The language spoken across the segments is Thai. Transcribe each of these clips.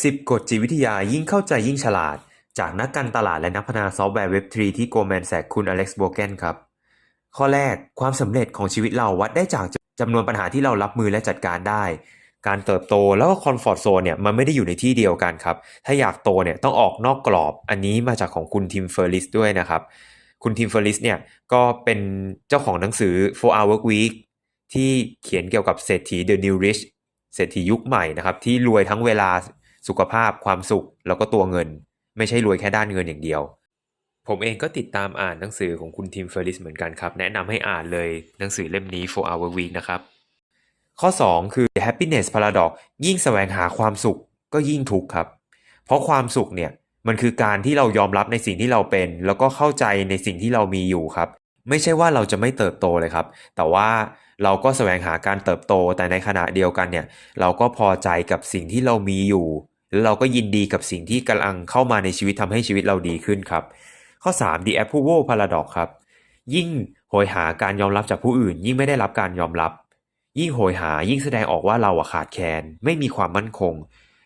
10 กฎจิตวิทยายิ่งเข้าใจยิ่งฉลาด จากนักการตลาดและนักพัฒนาซอฟต์แวร์เว็บทรีที่ Goldman Sachs คุณอเล็กซ์โบเกนครับ ข้อแรกความสำเร็จของชีวิตเราวัดได้จากจำนวนปัญหาที่เรารับมือและจัดการได้ การเติบโตแล้วก็คอนฟอร์ z โซนเนี่ยมันไม่ได้อยู่ในที่เดียวกันครับ ถ้าอยากโตเนี่ยต้องออกนอกกรอบ อันนี้มาจากของคุณทิมเฟอร์ลิสด้วยนะครับ คุณทิมเฟอร์ลิสเนี่ยก็เป็นเจ้าของหนังสือ 4 Hour Work Week ที่เขียนเกี่ยวกับเศรษฐี The New Rich เศรษฐียุคใหม่นะครับที่รวยทั้งเวลา สุขภาพ ความสุข แล้วก็ตัวเงิน ไม่ใช่รวยแค่ด้านเงินอย่างเดียว ผมเองก็ติดตามอ่านหนังสือของคุณทิมเฟอร์ลิสเหมือนกันครับ แนะนำให้อ่านเลยหนังสือเล่มนี้ 4 Hour Week นะครับ ข้อ 2 คือ happiness paradox ยิ่งแสวงหาความสุขก็ยิ่งทุกข์ครับ เพราะความสุขเนี่ยมันคือการที่เรายอมรับในสิ่งที่เราเป็น แล้วก็เข้าใจในสิ่งที่เรามีอยู่ครับ ไม่ใช่ว่าเราจะไม่เติบโตเลยครับ แต่ว่าเราก็แสวงหาการเติบโตแต่ในขณะเดียวกันเนี่ย เราก็พอใจกับสิ่งที่เรามีอยู่ แล้วเราก็ยินดีกับสิ่งที่กำลังเข้ามาในชีวิตทำให้ชีวิตเราดีขึ้นครับ ข้อ 3 the approval paradox ครับ ยิ่งโหยหาการยอมรับจากผู้อื่น ยิ่งไม่ได้รับการยอมรับ ยิ่งโหยหายิ่งแสดงออกว่าเราอะขาดแคลนไม่มีความมั่นคง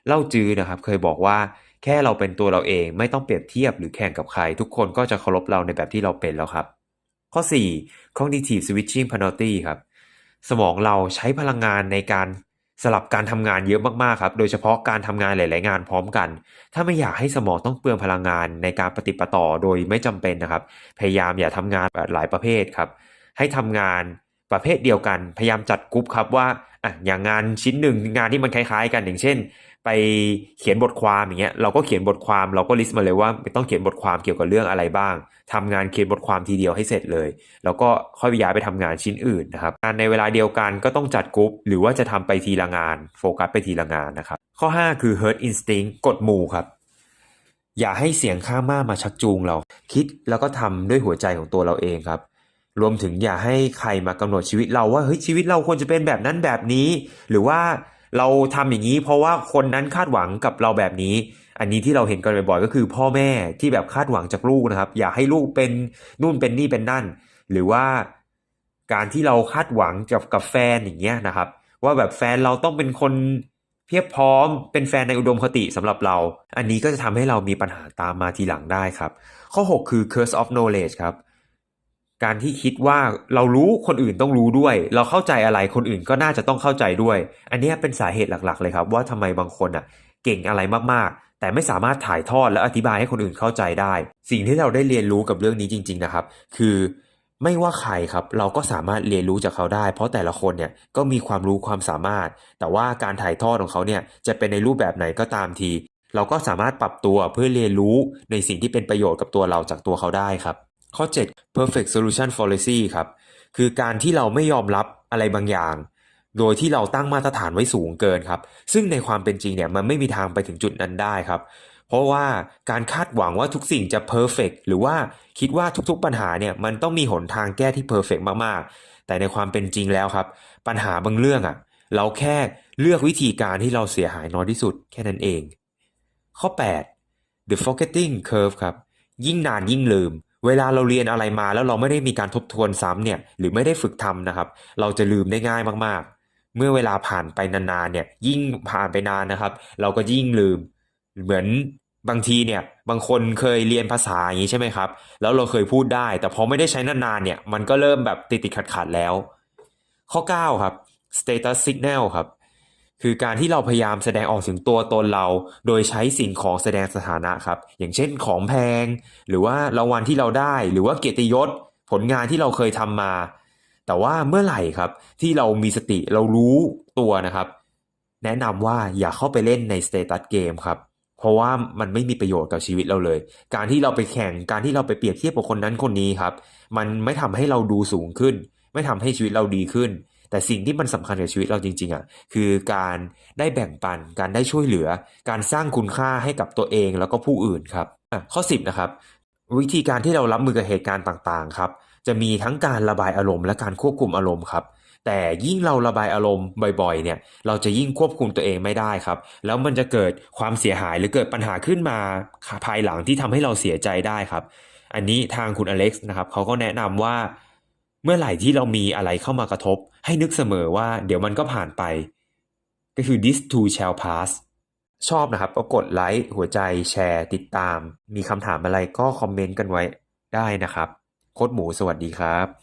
เล่าจื้อนะครับ เคยบอกว่าแค่เราเป็นตัวเราเองไม่ต้องเปรียบเทียบหรือแข่งกับใคร ทุกคนก็จะเคารพเราในแบบที่เราเป็นแล้วครับ ข้อ 4 cognitive switching penalty ครับ สมองเราใช้พลังงานในการ สลับการทำงานเยอะมากๆครับ โดยเฉพาะการทำงานหลาย ๆ งานพร้อมกัน ถ้าไม่อยากให้สมองต้องเปลืองพลังงานในการปฏิปต่อโดยไม่จำเป็นนะครับ พยายามอย่าทำงานหลายประเภทครับ ให้ทำงานประเภทเดียวกัน พยายามจัดกรุ๊ปครับว่าอะอย่างงานชิ้นหนึ่งงานที่มันคล้าย ๆ กันอย่างเช่น ไปเขียนบทความอย่างเงี้ยเราก็เขียนบทความเราก็ลิสต์มาเลยว่าต้องเขียนบทความเกี่ยวกับเรื่องอะไรบ้างทำงานเขียนบทความทีเดียวให้เสร็จเลย แล้วก็ค่อยย้ายไปทำงานชิ้นอื่นนะครับงานในเวลาเดียวกันก็ต้องจัดกรุ๊ปหรือว่าจะทำไปทีละงานโฟกัสไปทีละงานนะครับข้อ 5 คือ herd instinct กฎหมู่ครับ อย่าให้เสียงข้างมากมาชักจูงเรา คิดแล้วก็ทำด้วยหัวใจของตัวเราเองครับรวมถึงอย่าให้ใครมากำหนดชีวิตเราว่าเฮ้ยชีวิตเราควรจะเป็นแบบนั้นแบบนี้ หรือว่า เราทำอย่างนี้เพราะว่าคนนั้นคาดหวังกับเราแบบนี้ อันนี้ที่เราเห็นกันบ่อยๆก็คือ พ่อแม่ที่แบบคาดหวังจากลูกนะครับ อยากให้ลูกเป็นนู่นเป็นนี่เป็นนั่น หรือว่าการที่เราคาดหวังกับกับแฟนอย่างเงี้ยนะครับ ว่าแบบแฟนเราต้องเป็นคนเพียบพร้อมเป็นแฟนในอุดมคติสำหรับเรา อันนี้ก็จะทำให้เรามีปัญหาตามมาทีหลังได้ครับ ข้อ 6 คือ curse of knowledge ครับ การที่คิดว่าเรารู้คนอื่นต้องรู้ด้วย เราเข้าใจอะไรคนอื่นก็น่าจะต้องเข้าใจด้วย อันนี้เป็นสาเหตุหลัก ๆ เลยครับ ว่าทำไมบางคนอะเก่งอะไรมากๆ แต่ไม่สามารถถ่ายทอดและอธิบายให้คนอื่นเข้าใจได้ สิ่งที่เราได้เรียนรู้กับเรื่องนี้จริง ๆ นะครับ คือไม่ว่าใครครับ เราก็สามารถเรียนรู้จากเขาได้ เพราะแต่ละคนเนี่ยก็มีความรู้ความสามารถ แต่ว่าการถ่ายทอดของเขาเนี่ยจะเป็นในรูปแบบไหนก็ตามที เราก็สามารถปรับตัวเพื่อเรียนรู้ในสิ่งที่เป็นประโยชน์กับตัวเราจากตัวเขาได้ครับ ข้อ 7 perfect solution fallacy ครับ คือการที่เราไม่ยอมรับอะไรบางอย่าง โดยที่เราตั้งมาตรฐานไว้สูงเกินครับ ซึ่งในความเป็นจริงเนี่ยมันไม่มีทางไปถึงจุดนั้นได้ครับ เพราะว่าการคาดหวังว่าทุกสิ่งจะ perfect หรือว่าคิดว่าทุกๆปัญหาเนี่ยมันต้องมีหนทางแก้ที่ perfect มากๆ แต่ในความเป็นจริงแล้วครับ ปัญหาบางเรื่องอะ่ะเราแค่เลือกวิธีการที่เราเสียหายน้อยที่สุดแค่นั้นเอง ข้อ 8 the forgetting curve ครับ ยิ่งนานยิ่งลืม เวลาเราเรียนอะไรมาแล้วเราไม่ได้มีการทบทวนซ้ำเนี่ยหรือไม่ได้ฝึกทำนะครับ เราจะลืมได้ง่ายมากๆ เมื่อเวลาผ่านไปนานๆเนี่ยยิ่งผ่านไปนานนะครับ เราก็ยิ่งลืม เหมือนบางทีเนี่ยบางคนเคยเรียนภาษาอย่างนี้ใช่ไหมครับ แล้วเราเคยพูดได้ แต่พอไม่ได้ใช้นานๆเนี่ยมันก็เริ่มแบบติดติดขัดขัดๆแล้ว ข้อ 9 ครับ status signal ครับ คือการที่เราพยายามแสดงออกถึงตัวตนเรา โดยใช้สิ่งของแสดงสถานะครับ อย่างเช่นของแพง หรือว่ารางวัลที่เราได้ หรือว่าเกียรติยศ ผลงานที่เราเคยทำมา แต่ว่าเมื่อไหร่ครับ ที่เรามีสติเรารู้ตัวนะครับ แนะนำว่าอย่าเข้าไปเล่นในสเตตัสเกมครับเพราะว่ามันไม่มีประโยชน์กับชีวิตเราเลย การที่เราไปแข่ง การที่เราไปเปรียบเทียบกับคนนั้นคนนี้ครับ มันไม่ทำให้เราดูสูงขึ้น ไม่ทำให้ชีวิตเราดีขึ้น แต่สิ่งที่มันสำคัญกับชีวิตเราจริงๆอะคือการได้แบ่งปัน การได้ช่วยเหลือ การสร้างคุณค่าให้กับตัวเองแล้วก็ผู้อื่นครับข้อ 10 นะครับ วิธีการที่เรารับมือกับเหตุการณ์ต่างๆครับจะมีทั้งการระบายอารมณ์และการควบคุมอารมณ์ครับแต่ยิ่งเราระบายอารมณ์บ่อยๆ เนี่ยเราจะยิ่งควบคุมตัวเองไม่ได้ครับ แล้วมันจะเกิดความเสียหายหรือเกิดปัญหาขึ้นมาภายหลังที่ทำให้เราเสียใจได้ครับ อันนี้ทางคุณอเล็กซ์นะครับเขาก็แนะนำว่า เมื่อไหร่ที่เรามีอะไรเข้ามากระทบ ให้นึกเสมอว่าเดี๋ยวมันก็ผ่านไป ก็คือ this too shall pass ชอบนะครับก็กดไลค์หัวใจแชร์ติดตาม มีคำถามอะไรก็คอมเมนต์กันไว้ได้นะครับ โค้ดหมูสวัสดีครับ